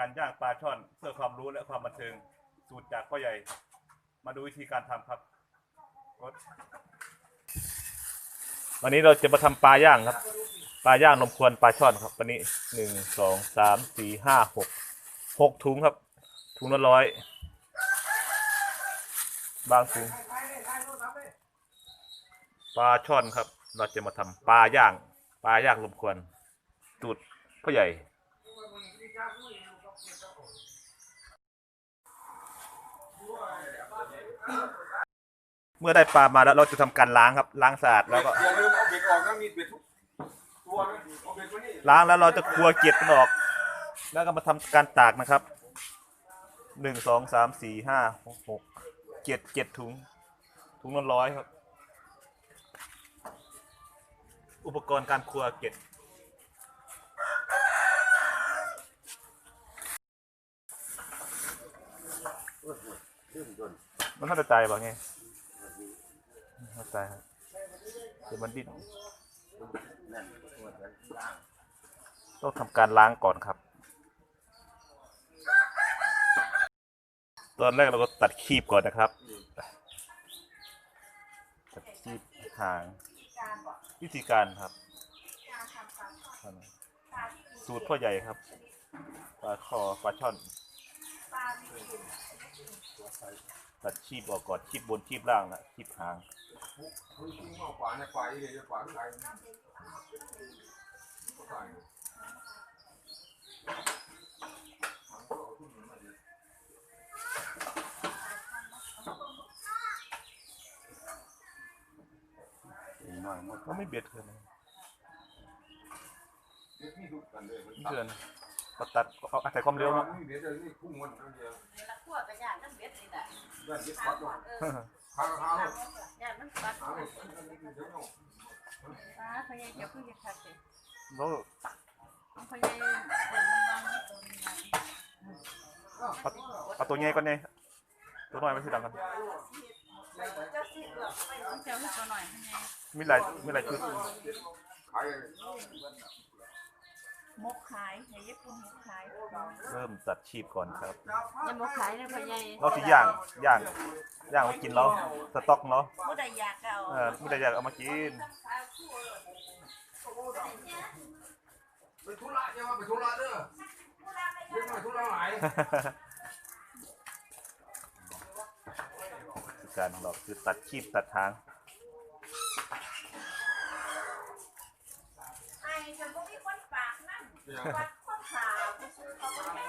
การย่างปลาช่อนเพื่อความรู้และความบันเทิงสูตรจากพ่อใหญ่ มาดูวิธีการทำครับกดวันนี้เราจะมาทำปลาย่างครับ ปลาย่างนมควนปลาช่อนครับวันนี้หนึ่งสองสามสี่ห้าหกหกถุงครับ ถุงละร้อยบางถุงปลาช่อนครับ เราจะมาทำปลาย่าง ปลาย่างนมควนสูตรพ่อใหญ่ เมื่อได้ปลามาแล้วเราจะทำการล้างครับ ล้างสะอาดแล้วก็ อย่าลืมเอาเบ็ดออกนะมีเบ็ดทุกตัวนะเอาเบ็ดมานี่ล้างแล้วเราจะครัวเกล็ดมันออก แล้วก็มาทำการตากนะครับ หนึ่งสองสามสี่ห้าหกหกเจ็ดเจ็ดถุง ถุงละร้อยครับ อุปกรณ์การครัวเกล็ด มันเข้าใจป่ะไงเข้าใจครับเดี๋ยวมันดิ้นต้องทำการล้างก่อนครับ ตอนแรกเราก็ตัดคีบก่อนนะครับ ตัดคีบหาง วิธีการครับสูตรพ่อใหญ่ครับปลาคอปลาช่อน ตัดคีบออกก่อนคีบบนคีบล่างนะคีบหางเอาขวาเนี่ยขวาอีเลยขวาใครขวาก็ไม่เบียดเกินนะเบ็ดนี่ดูกันเลยมันไม่เกินก็ตัดเอาอาศัยความเร็วเนาะ มีเบ็ดเลยนี่พุ่งมันนั่นเดียวละขั้วกระย่างน้ำเบ็ดนี่แหละด้านเบ็ดปัดลงเออข้างข้างย่างมันปัดข้างปเดี๋ยวเอาลาพยายามเพิ่งจะทักเลยแล้วพยายามเดินบางๆตัวนี้เอาเอาตัวใหญ่ก่อนเนี่ยตัวน้อยไม่ใช่ดังกันเจ้าสิเจ้าให้ตัวหน่อยพยายมีหลายมีหลายชุด ขายมกขายในญี่ปุ่นมกขายเริ่มตัดชีพก่อนครับยังมกขายเลยพยายเราที่ย่างย่างย่างมากินแล้วสต็อกเนาะผู้ใดอยากก็เอาเออไม่ได้อยากเอามากินไปธุระใช่ไหมไปธุระเด้อเรื่องอะไรธุระหลายการของเราคือตัดชีพตัดทาง กนั่นวัดคนขาผู้ซื้อเขาบ่ได้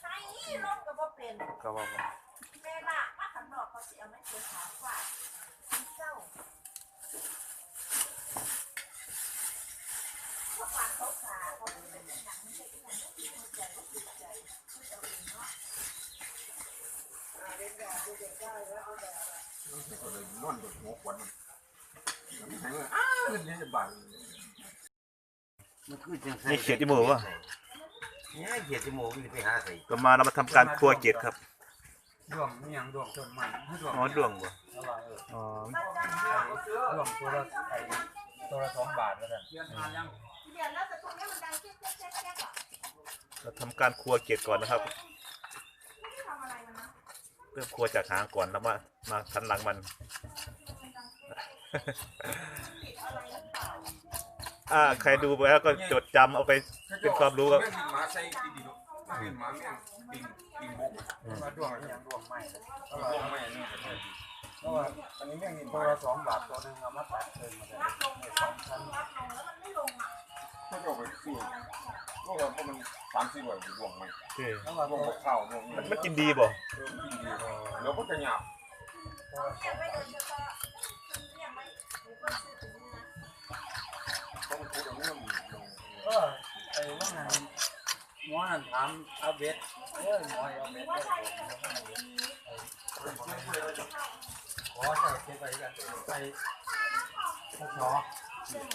ใครลงก็บ่เป็นก็ว่าว่าแม่ละถ้างนอกเขาสิเอาไม่เคยถามว่าเจ้าเขาปากเขาขาเขาเป็นหนังไม่ใช่ที่มันไม่ติดใจไม่ติดใจไม่เอาเองเนาะนอนกับหัวควันมันอ้าวนี่จะบัง มันคือจังไสนี่เขียดที่มือวะ เนี่ยเขียดจมูกมันไปหาใส่ก็มาเรามาทำการครัวเกล็ดครับดวงนี่ยังดวงต้นมันให้ดวงอ๋อดวงบ่ระวังเอออ๋อดวงตัวละไอ้ตัวละสองบาทแล้วกันเดี๋ยวแล้วแต่ตรงนี้มันดังแจ๊กแจ๊กแจ๊กแจ๊กอะเราทำการครัวเกล็ดก่อนนะครับไม่ได้ทำอะไรมันนะเริ่มครัวจากหางก่อนแล้วมามาทันหลังมันอ่า ใครดูไปแล้วก็จดจำเอาไปเป็นความรู้ครับแม่งหมาใส่ดีดีเนาะแม่งหมาแม่งปิงปิงบกว่าดวงนี่ยังดวงไม่เลยเพราะว่าไม่นี่เพราะว่าอันนี้แม่งตัวละสองบาทตัวหนึงเอามาตัดเติมมาได้รับลงเลยรับลงรับลงแล้วมันไม่ลงอะเขาจะไปสู้ก็ว่าพวกมันสามสี่วันดวงมันโอเคแล้วว่าดวงข้าวดวงมันมันกินดีบ่กินดีแล้วก็จะหยาบเรียกไม่โดยเฉพาะเรียกไม่หรือคนซื้อถึงนะต้องพูดอย่างนี้มัน ก็ไอ้ว่าไงหมอนั่นถามเอาเบ็ดเอ้ยหมอเอาเบ็ดว่าได้ใช่ไม่เอางนี้ขอใส่เก็บไปกันใส่พวกหมอ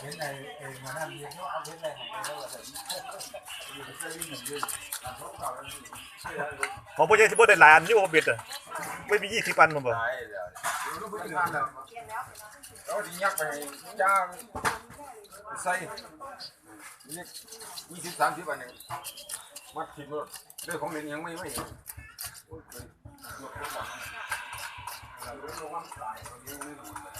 เห็นไอ้ไอ้มานั่นเรียกว่าเอาเบ็ดไรของเราแล้วแบบอยู่ในเสื้อวิ่งหนึ่งยืนของพ่อใหญ่ที่บ่ได้หลายอันอยู่บ่เบ็ดอะไม่มียี่สิบอันมันบ่า ล้วเราไปงานแล้วเรียนแล้วเราจะยักไปย่างใส่นี่ยี่สิบสามสิบวันหนึ่งมัดทิมรถเรื่องของเล่นยังไม่ไม่โอ้ยเป็นยกของเราเรื่องของมันตายเราเลี้ยงไม่หมดเลย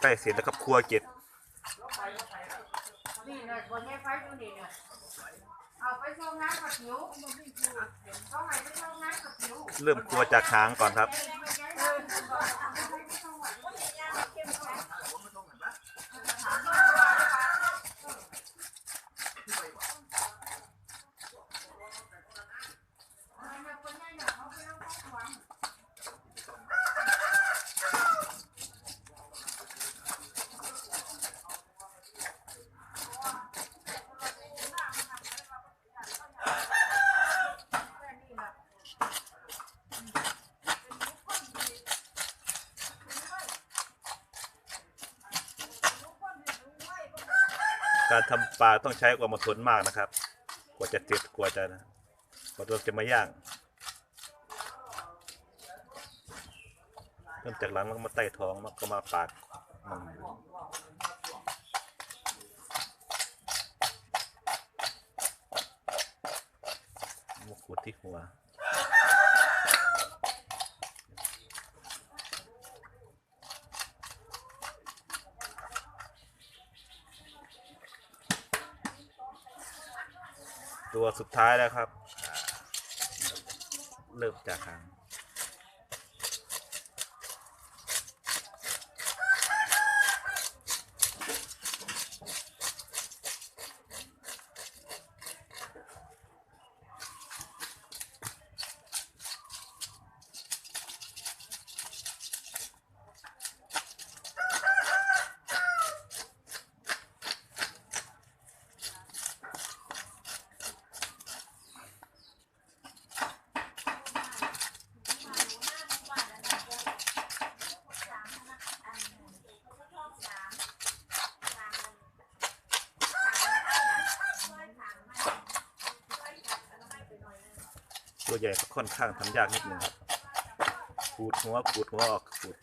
ใกล้เสร็จแล้วครับครัวเจ็ดนี่เลยบนนี้ไฟดูนี่นี่ย เอาไปชงน้ำกับผิวเขาให้ไปชงน้ำกับผิว เริ่มครัวจากหางก่อนครับ การทำปลาต้องใช้ความอดทนมากนะครับ กว่าจะเสร็จกว่าจะนะกว่าเราจะมาย่างเริ่มจากหลังแล้วก็มาใต้ท้องแล้วก็มาปากมันมาขูดที่หัว ตัวสุดท้ายแล้วครับ เริ่มจากหาง ใหญ่ค่อนข้างทำยากนิดนึงครับขูดหัวขูดหัวออกขูด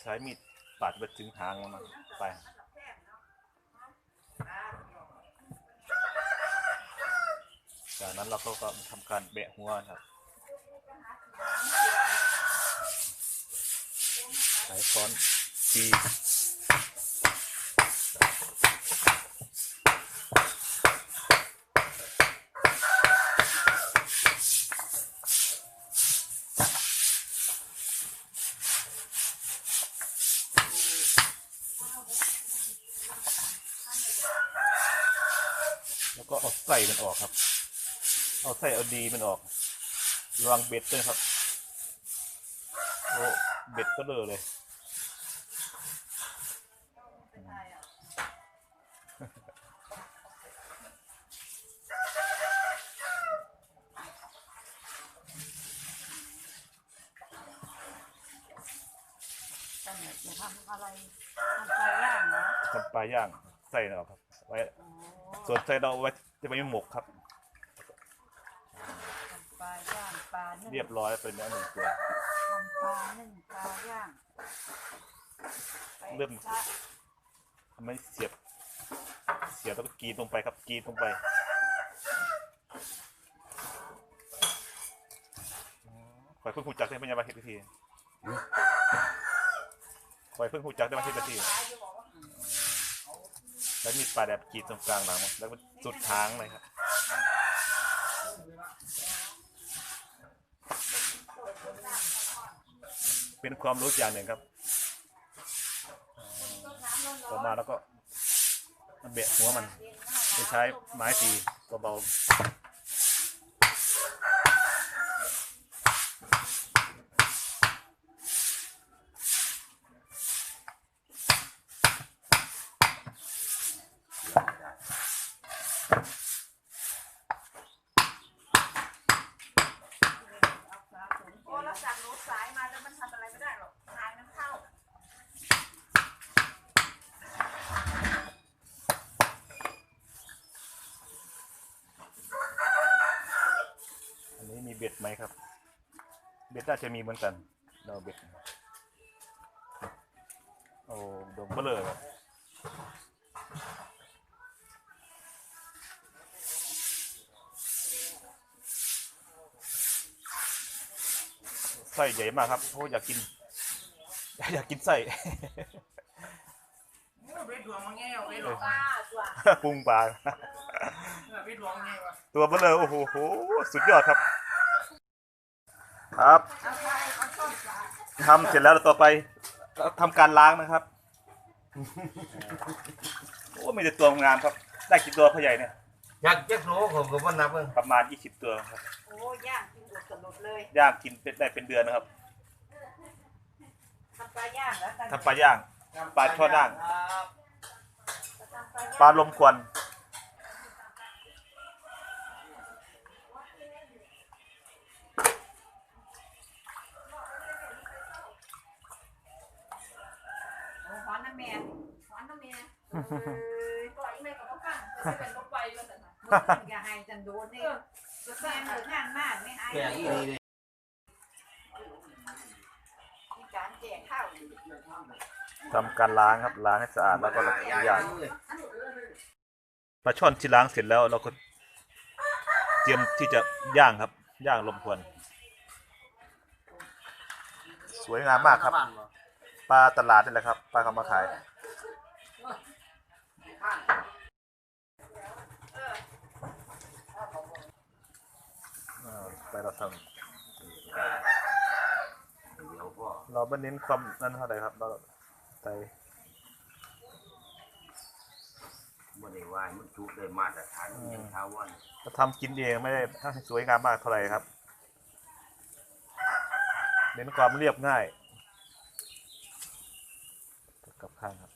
ใช้มีดปาดไปถึงหางมันไปจากนั้นเราก็ก็ทำการแบะหัวครับ ใช้ค้อนตีแล้วก็เอาไส้มันออกครับ เอาไส้เอาดีมันออกระวังเบ็ดด้วยครับ โอ้เบ็ดก็เลยเลยจะทำอะไรทำปลาย่างเหรอทำปลาย่างไส้เอาครับไว้ส่วนไส้เราเอาไว้จะไปหมกครับทำปลาย่างปลานึ่งเรียบร้อยเป็นเนื้อหนึ่งตัวทำ ปลานึ่งปลาย่างเริ่ม แปะซะไมเสียบ เสียบแล้วก็กรีดลงไปครับกรีดลงไปคอยเพิ่งหูจักได้ไหมยังมาเห็นทีคอยเพิ่งหูจักได้มาเห็นทีแล้วมีปลาแบบกรีดตรงกลางหลังแล้วก็สุดทางเลยครับ เป็นความรู้อย่างหนึ่งครับต่อมาแล้วก็มันเบะหัวมันจะใช้ไม้ตีเบาๆ โอ้แล้วสั่งรถสายมาแล้วมันทำอะไรไม่ได้หรอกทางมันเข้า พ เบ็ดไหมครับ เบ็ดน่าจะมีเหมือนกันเราเบ็ดโอ้ดงเบลอเลยไส้ใหญ่มากครับเพราะอยากกิน อยากกินไส้เดวงมงวลวงป้าตัวปรุงปลาตัวเบลอโอ้โห สุดยอดครับ ครับเอาไปเอาต้นปลาทำเสร็จแล้วต่อไปทำการล้างนะครับโอ้มีแต่ตัวงามครับ ได้กี่ตัวพ่อใหญ่เนี่ยอยากเจ็บโลผมก็บ่นับเบิ่งประมาณ20ตัวครับโอ้ย่างกินอุดสนุดเลยย่างกินเป็นได้เป็นเดือนนะครับทำปลาย่างแล้วกันทำปลาย่างปลาช่อนด่างทำปลาย่างปลาลมควัน โอ้หวานน้ำ แม่หวานน้ำแม่เอ้ยปล่อยแม่กับพ่อกันจะเป็นรถไฟเลยแต่นะอย่าให้จันโดนเนี่จะแซงหรืองานมากไม่ให้แก่อีนี่เลยมีการแจกข้าวทำการล้างครับล้างให้สะอาดแล้วก็เราก็ย่างปลาช่อนที่ล้างเสร็จแล้วเราก็เตรียมที่จะย่างครับ ย่างลมควันสวยงามมากครับ ปลาตลาดนี่แหละครับปลาเขามาขายอ่าไปเราทเดี๋ยวพ่อำเราไม่เน้นความนั้นเท่าไหร่ครับ เราใส่บ่ได้ว่ามันจุได้มาตรฐานอย่างท้าวันเราทำกินเองไม่ได้ให้สวยงามมากเท่าไหร่ครับ เน้นความเรียบง่าย กับข้างครับ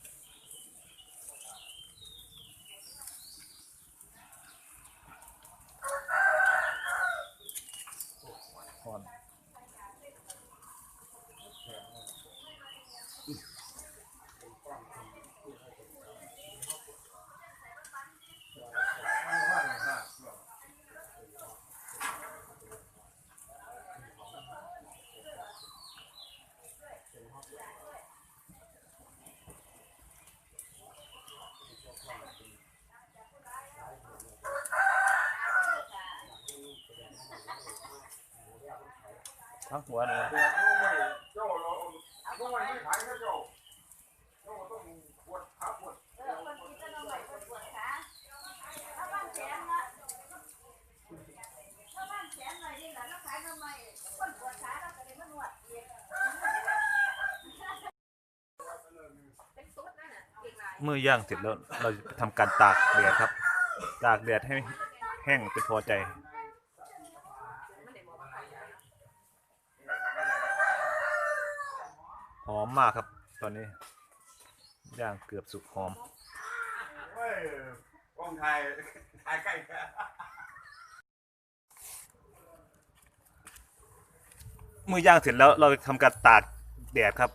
อ่อน ทั้งหัวเลย เจ้าเราต้องไว้ไม่ขายนะเจ้าเจ้าต้องปวดขาปวด เออคนกินก็ต้องไหวปวดปวดขาถ้าบ้านแขนนะถ้าบ้านแขนหน่อยนี่แหละแล้วขายทำไมคนปวดขาแล้ วก็เลยมานวดเองเป็นตุ๊ดนั่นน่ะอีกหลายเมื่อย่างเสร็จแล้วเราจะทำการตากแดดครับ ตากแดดให้แห้งเป็นพอใจ หอ มมากครับ ตอนนี้ย่างเกือบสุกหอมเฮ้ยกล้องไทยถ่ายใกล้กันเมื่อย่างเสร็จแล้วเราทำการตากแดดครับ